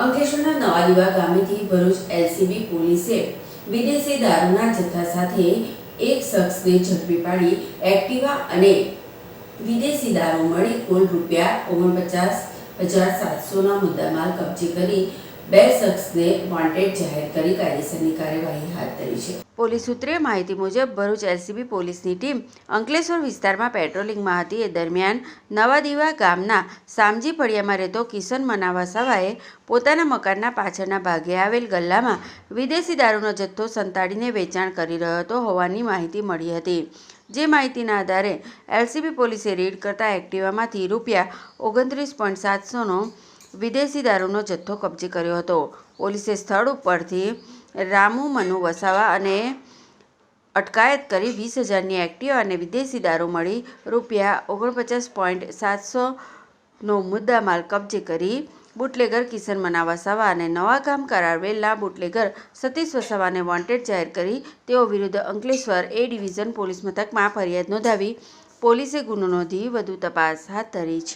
અંકલેશ્વરના નવાદીવા ગામેથી ભરૂચ એલસીબી પોલીસે વિદેશી દારૂના જથ્થા સાથે એક શખ્સને ઝડપી પાડી એક્ટિવા અને વિદેશી દારૂ મળી કુલ રૂપિયા ઓગણપચાસ હજાર સાતસોના મુદ્દામાલ કબજે કરી બે શખ્સને વોન્ટેડ જાહેર કરી કાયદેસરની કાર્યવાહી હાથ ધરી છે. પોલીસ સૂત્રે માહિતી મુજબ ભરૂચ એલસીબી પોલીસની ટીમ અંકલેશ્વર વિસ્તારમાં પેટ્રોલિંગમાં હતી એ દરમિયાન નવાદીવા ગામના સામજી ફળિયામાં રહેતો કિશન મનાવા સવાએ પોતાના મકાનના પાછળના ભાગે આવેલ ગલ્લામાં વિદેશી દારૂનો જથ્થો સંતાડીને વેચાણ કરી રહ્યો હતો હોવાની માહિતી મળી હતી. જે માહિતીના આધારે એલસીબી પોલીસે રેડ કરતા એક્ટિવામાંથી રૂપિયા ઓગણત્રીસ પોઈન્ટ સાતસોનો વિદેશી દારૂનો જથ્થો કબજે કર્યો હતો. પોલીસે સ્થળ ઉપરથી રામુ, મનુ વસાવા અને અટકાયત કરી વીસ હજારની એક્ટિવા અને વિદેશી દારૂ મળી રૂપિયા ઓગણપચાસ પોઈન્ટ સાતસોનો મુદ્દામાલ કબજે કરી બુટલેગર કિશન, મના વસાવા અને નવા કામ કરાવેલના બુટલેગર સતીશ વસાવાને વોન્ટેડ જાહેર કરી તેઓ વિરુદ્ધ અંકલેશ્વર એ ડિવિઝન પોલીસ મથકમાં ફરિયાદ નોંધાવી પોલીસે ગુનો નોંધી વધુ તપાસ હાથ ધરી છે.